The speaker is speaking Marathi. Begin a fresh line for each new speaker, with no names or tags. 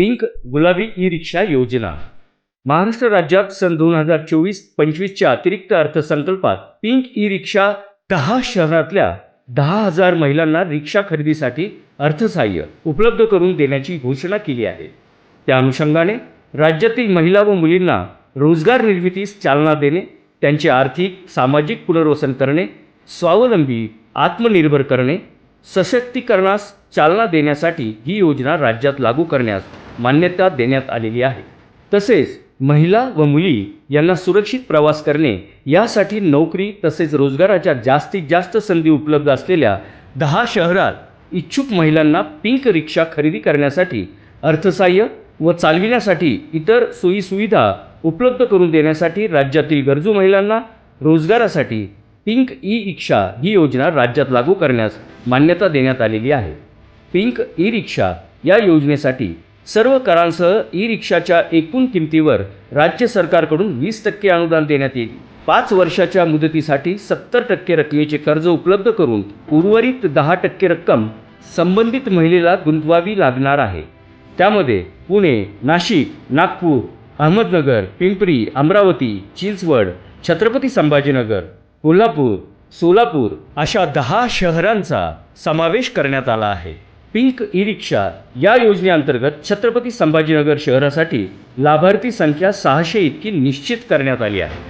पिंक गुलाबी ई रिक्षा योजना. महाराष्ट्र राज्यात सन दोन हजार चोवीस पंचवीसच्या अतिरिक्त अर्थसंकल्पात पिंक ई रिक्षा दहा शहरातल्या दहा हजार महिलांना रिक्षा खरेदीसाठी अर्थसहाय्य उपलब्ध करून देण्याची घोषणा केली आहे. त्या अनुषंगाने राज्यातील महिला व मुलींना रोजगार निर्मितीस चालना देणे त्यांचे आर्थिक सामाजिक पुनर्वसन करणे स्वावलंबी आत्मनिर्भर करणे सशक्तीकरणास चालना देण्यासाठी ही योजना राज्यात लागू करण्यास मान्यता देण्यात आलेली आहे. तसेच महिला व मुली यांना सुरक्षित प्रवास करणे यासाठी नोकरी तसेच रोजगाराच्या जास्तीत जास्त संधी उपलब्ध असलेल्या दहा शहरात इच्छुक महिलांना पिंक रिक्षा खरेदी करण्यासाठी अर्थसाह्य व चालविण्यासाठी इतर सोयीसुविधा उपलब्ध करून देण्यासाठी राज्यातील गरजू महिलांना रोजगारासाठी पिंक ई रिक्षा ही योजना राज्यात लागू करण्यास मान्यता देण्यात आलेली आहे. पिंक ई रिक्षा या योजनेसाठी सर्व करांसह ई रिक्षाच्या एकूण किमतीवर राज्य सरकारकडून वीस टक्के अनुदान देण्यात येईल. पाच वर्षाच्या मुदतीसाठी सत्तर टक्के रकमेचे कर्ज उपलब्ध करून उर्वरित दहा टक्के रक्कम संबंधित महिलेला गुंतवावी लागणार आहे. त्यामध्ये पुणे नाशिक नागपूर अहमदनगर पिंपरी अमरावती चिंचवड छत्रपती संभाजीनगर कोल्हापूर सोलापूर अशा दहा शहरांचा समावेश करण्यात आला आहे. पीक ई रिक्षा या योजनेअंतर्गत छत्रपती संभाजीनगर शहरासाठी लाभार्थी संख्या सहाशे इतकी निश्चित करण्यात आली आहे.